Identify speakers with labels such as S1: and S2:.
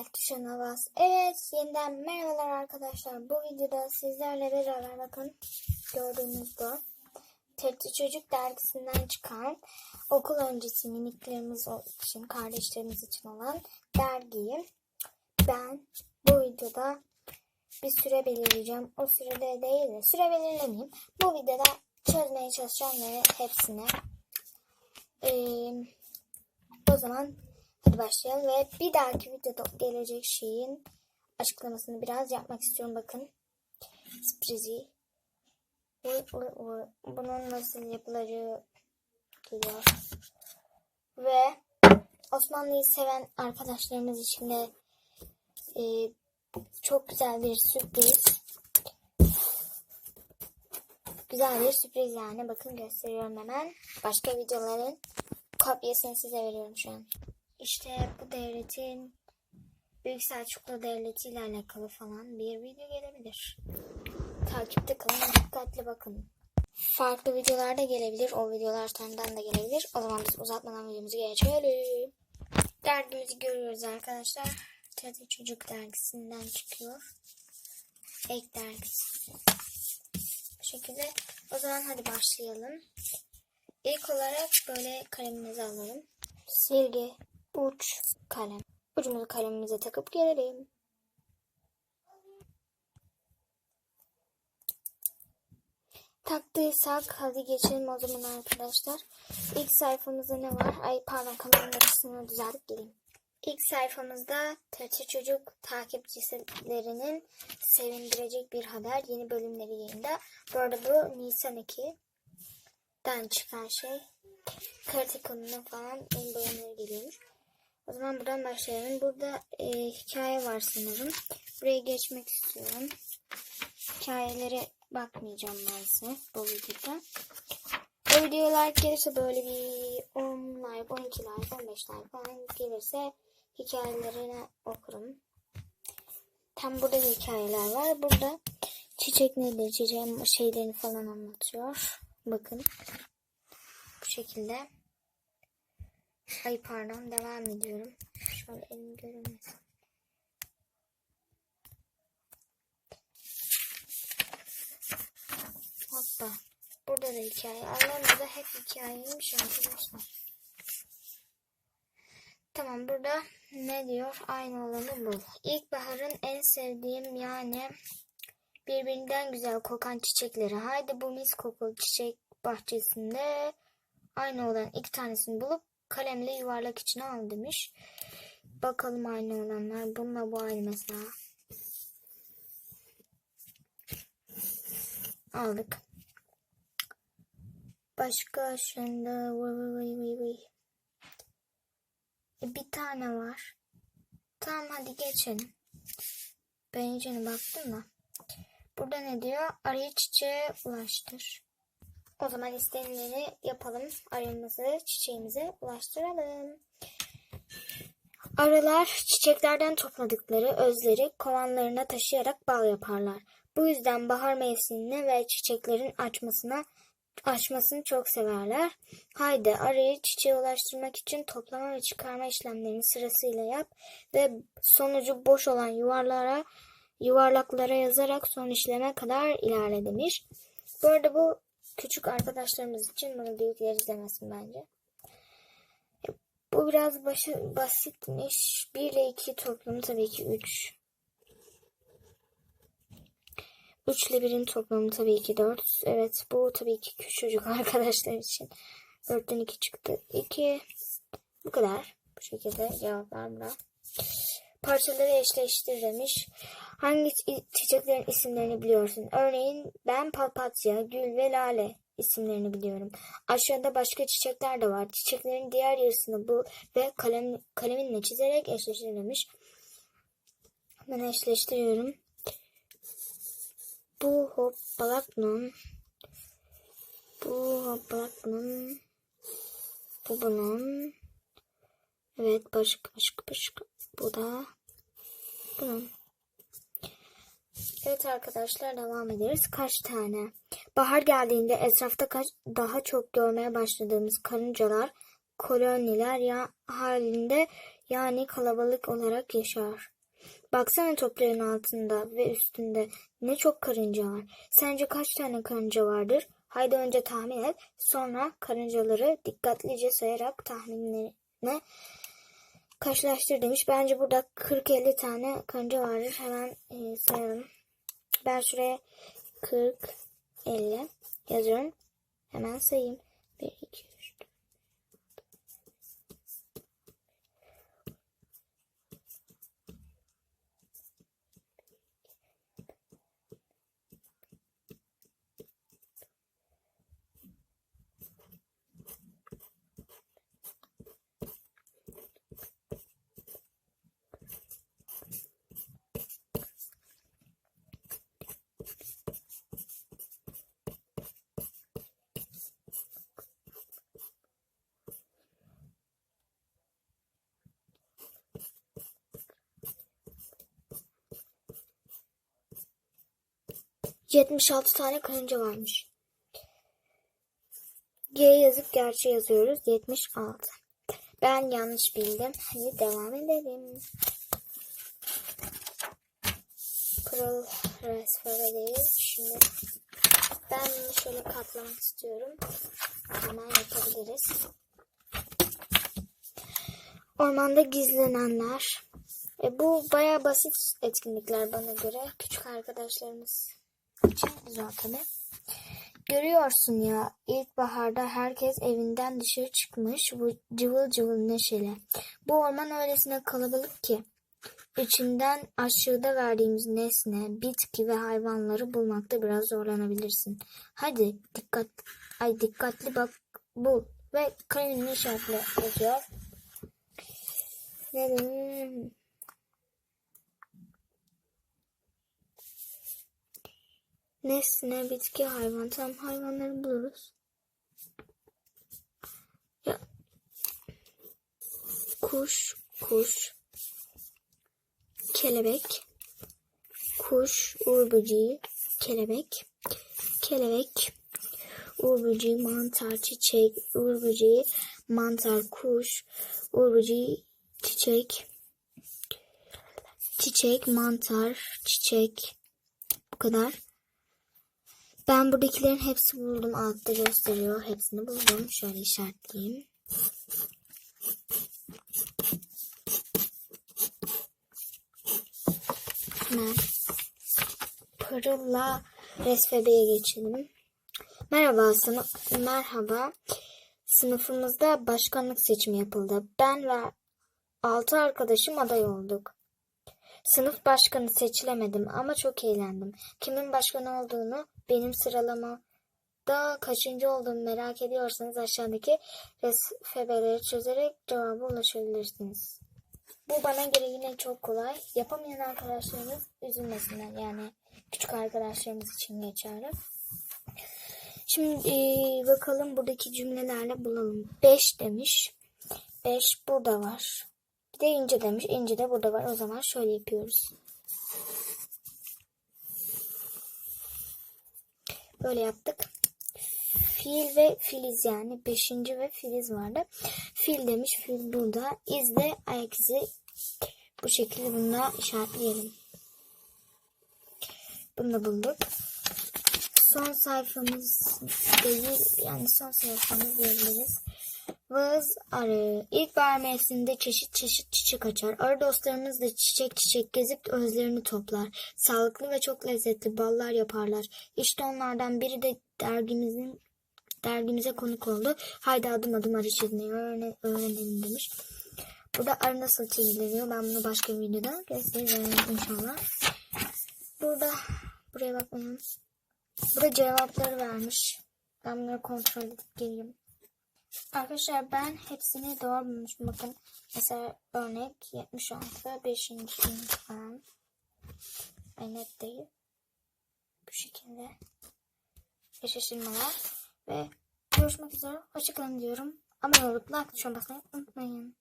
S1: Altışan Havas. Evet yeniden merhabalar arkadaşlar. Bu videoda sizlerle beraber bakın gördüğünüz bu. TRT Çocuk dergisinden çıkan okul öncesi miniklerimiz için, kardeşlerimiz için olan dergiyi ben bu videoda bir süre belirleyeceğim. O sürede değil de süre belirlemeyeyim. Bu videoda çözmeye çalışacağım ve hepsine eee o zaman başlayalım ve bir dahaki videoda gelecek şeyin açıklamasını biraz yapmak istiyorum. Bakın sürprizi. Bunun nasıl yapılacağı geliyor. Ve Osmanlı'yı seven arkadaşlarımız için de e, çok güzel bir sürpriz. Güzel bir sürpriz yani. Bakın gösteriyorum hemen. Başka videoların kopyasını size veriyorum şu an. İşte bu devletin Büyük Selçuklu Devleti ile alakalı falan bir video gelebilir. Takipte kalın, dikkatli bakın. Farklı videolar da gelebilir. O videolar sonradan da gelebilir. O zaman biz uzatmadan videomuzu geçelim. Dergimizi görüyoruz arkadaşlar. TRT Çocuk dergisinden çıkıyor. Ek dergisi. Bu şekilde. O zaman hadi başlayalım. İlk olarak böyle kalemimizi alalım. Silgi, uç, kalem. Ucumuzu kalemimize takıp gelelim. Taktıysak hadi geçelim o zaman arkadaşlar. İlk sayfamızda ne var? Ay pardon kameranın açısını düzeltip geleyim. İlk sayfamızda TRT Çocuk takipçilerinin sevindirecek bir haber. Yeni bölümleri yayında. Bu arada bu Nisan 2'den çıkan şey. Karate falan en bölümleri geliyormuş. O zaman buradan başlayalım. Burada e, hikaye var sanırım. Buraya geçmek istiyorum. Hikayelere bakmayacağım maalesef bu videoda. Bu video like gelirse böyle bir 10 like, 12 like, 15 like falan gelirse hikayelerini okurum. Tam burada da hikayeler var. Burada çiçek nedir, çiçeğin şeylerini falan anlatıyor. Bakın. Bu şekilde. Ay pardon devam ediyorum. Şöyle elim görünmesin. Hoppa. Burada da hikaye. Allah'ım da hep hikayeymiş arkadaşlar. Tamam burada ne diyor? Aynı olanı bu. İlkbaharın en sevdiğim yani birbirinden güzel kokan çiçekleri. Haydi bu mis kokulu çiçek bahçesinde aynı olan iki tanesini bulup kalemle yuvarlak içine al demiş. Bakalım aynı olanlar. Bununla bu aynı mesela. Aldık. Başka şunda. E, bir tane var. Tamam hadi geçelim. Ben iyicene baktım da. Burada ne diyor? Arayı çiçeğe ulaştır. O zaman istenileni yapalım. Arayımızı çiçeğimize ulaştıralım. Arılar çiçeklerden topladıkları özleri kovanlarına taşıyarak bal yaparlar. Bu yüzden bahar mevsimine ve çiçeklerin açmasına açmasını çok severler. Haydi arıyı çiçeğe ulaştırmak için toplama ve çıkarma işlemlerini sırasıyla yap ve sonucu boş olan yuvarlara yuvarlaklara yazarak son işleme kadar ilerle demiş. Bu arada bu küçük arkadaşlarımız için bunu büyükler izlemesin bence. Bu biraz başı, basitmiş. 1 ile 2 toplamı tabii ki 3. 3 ile 1'in toplamı tabii ki 4. Evet bu tabii ki küçücük arkadaşlar için. 4'ten 2 çıktı. 2. Bu kadar. Bu şekilde cevaplar burada. Parçaları eşleştir demiş. Hangi çiçeklerin isimlerini biliyorsun? Örneğin ben papatya, gül ve lale isimlerini biliyorum. Aşağıda başka çiçekler de var. Çiçeklerin diğer yarısını bul ve kalem, kaleminle çizerek eşleştir demiş. Ben eşleştiriyorum. Bu bunun. Bu bunun. Bu bunun. Evet başka başka başka. Bu da. Evet arkadaşlar devam ederiz. Kaç tane? Bahar geldiğinde etrafta kaç, daha çok görmeye başladığımız karıncalar, koloniler ya halinde Yani kalabalık olarak yaşar. Baksana toprağın altında ve üstünde ne çok karınca var. Sence kaç tane karınca vardır? Haydi önce tahmin et. Sonra karıncaları dikkatlice sayarak tahminlerine karşılaştır demiş. Bence burada 40-50 tane karınca vardır. Hemen e, sayalım. Ben şuraya 40, 50 yazıyorum. Hemen sayayım. 1, 2, 3, 4. Yetmiş altı tane karınca varmış. G yazıp gerçi yazıyoruz. 76. Ben yanlış bildim. Hadi devam edelim. Pırıl resferedeyiz. Şimdi ben bunu şöyle katlamak istiyorum. Hemen yapabiliriz. Ormanda gizlenenler. E, bu baya basit etkinlikler bana göre. Küçük arkadaşlarımız güzel tabii. Görüyorsun ya ilkbaharda herkes evinden dışarı çıkmış bu cıvıl cıvıl neşeli. Bu orman öylesine kalabalık ki içinden aşağıda verdiğimiz nesne, bitki ve hayvanları bulmakta biraz zorlanabilirsin. Hadi dikkat, ay dikkatli bak bul ve kalemini işaretle yazıyor. Ne diyeyim? Nesne, bitki, hayvan. Tam hayvanları buluruz. Ya. Kuş, kuş. Kelebek. Kuş, uğur kelebek. Kelebek. Uğur böceği, mantar, çiçek, uğur mantar, kuş, uğur çiçek. Çiçek, mantar, çiçek. Bu kadar. Ben buradakilerin hepsi buldum. Altta gösteriyor. Hepsini buldum. Şöyle işaretleyeyim. Hemen Pırıl'la Resfebe'ye geçelim. Merhaba sınıf, merhaba. Sınıfımızda başkanlık seçimi yapıldı. Ben ve altı arkadaşım aday olduk. Sınıf başkanı seçilemedim ama çok eğlendim. Kimin başkanı olduğunu benim sıralamada kaçıncı olduğumu merak ediyorsanız aşağıdaki resfebeleri çözerek cevaba ulaşabilirsiniz. Bu bana göre yine çok kolay. Yapamayan arkadaşlarımız üzülmesinler. Yani küçük arkadaşlarımız için geçerli. Şimdi e, bakalım buradaki cümlelerle bulalım. 5 demiş. 5 burada var. Bir de ince demiş. İnce de burada var. O zaman şöyle yapıyoruz. Böyle yaptık. Fil ve filiz yani. Beşinci ve filiz vardı. Fil demiş. Fil burada. İz ayak izi. Bu şekilde bununla işaretleyelim. Bunu da bulduk. Son sayfamız değil. Yani son sayfamız diyebiliriz. Vız arı. İlkbahar mevsiminde çeşit çeşit çiçek açar. Arı dostlarımız da çiçek çiçek gezip özlerini toplar. Sağlıklı ve çok lezzetli ballar yaparlar. İşte onlardan biri de dergimizin dergimize konuk oldu. Haydi adım adım arı çizmeyi öğrene, öğrenelim demiş. Burada arı nasıl çiziliyor? Ben bunu başka bir videoda göstereceğim inşallah. Burada buraya bakmayın. Burada cevapları vermiş. Ben bunları kontrol edip geleyim. Arkadaşlar ben hepsini doğru bulmuşum. Bakın mesela örnek 76 5. sınıf falan. Ay net değil. Bu şekilde eşleştirmeler ve görüşmek üzere. Hoşçakalın diyorum. Abone olup like tuşuna basmayı unutmayın.